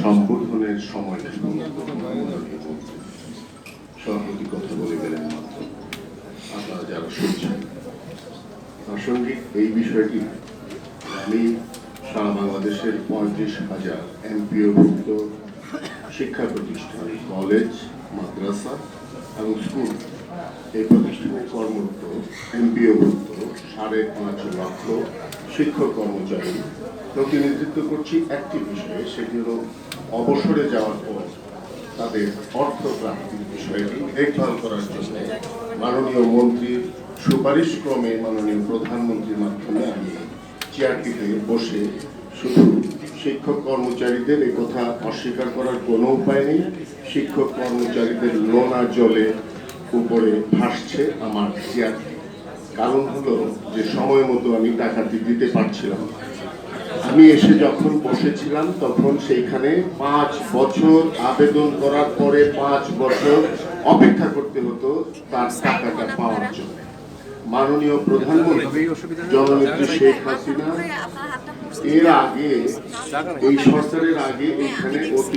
সম্বোধনের সময় সভাপতি কথা বলে গেলেন মাত্র। আপনারা যারা শুনছেন, প্রাসঙ্গিক এই বিষয়টি, আমি সারা বাংলাদেশের পঁয়ত্রিশ হাজার এমপিওভুক্ত শিক্ষা প্রতিষ্ঠান, কলেজ, মাদ্রাসা এবং স্কুল এই প্রতিষ্ঠানে কর্মরত, এমপিওভুক্ত সাড়ে পাঁচ লক্ষ শিক্ষক কর্মচারী প্রতিনিধিত্ব করছি একটি বিষয়ে, সেটি হল অবসরে যাওয়ার পর তাদের অর্থ প্রাপ্তির বিষয়টি দেখভাল করার জন্য মাননীয় মন্ত্রীর সুপারিশ ক্রমে মাননীয় প্রধানমন্ত্রীর মাধ্যমে আমি চেয়ারটিতে বসে শুধু শিক্ষক কর্মচারীদের এ কথা অস্বীকার করার কোনো উপায় নেই শিক্ষক কর্মচারীদের লোনা জলে উপরে ভাসছে আমার চেয়ারটি কারণ হলো যে সময় মতো আমি টাকাটি দিতে পারছিলাম না। আমি এসে যখন বসেছিলাম, তখন সেইখানে পাঁচ বছর আবেদন করার পরে পাঁচ বছর অপেক্ষা করতে হতো তার টাকাটা পাওয়ার জন্য। মাননীয় প্রধানমন্ত্রী জননেত্রী শেখ হাসিনা, এর আগে, এই সরকারের আগে এখানে অতিরিক্ত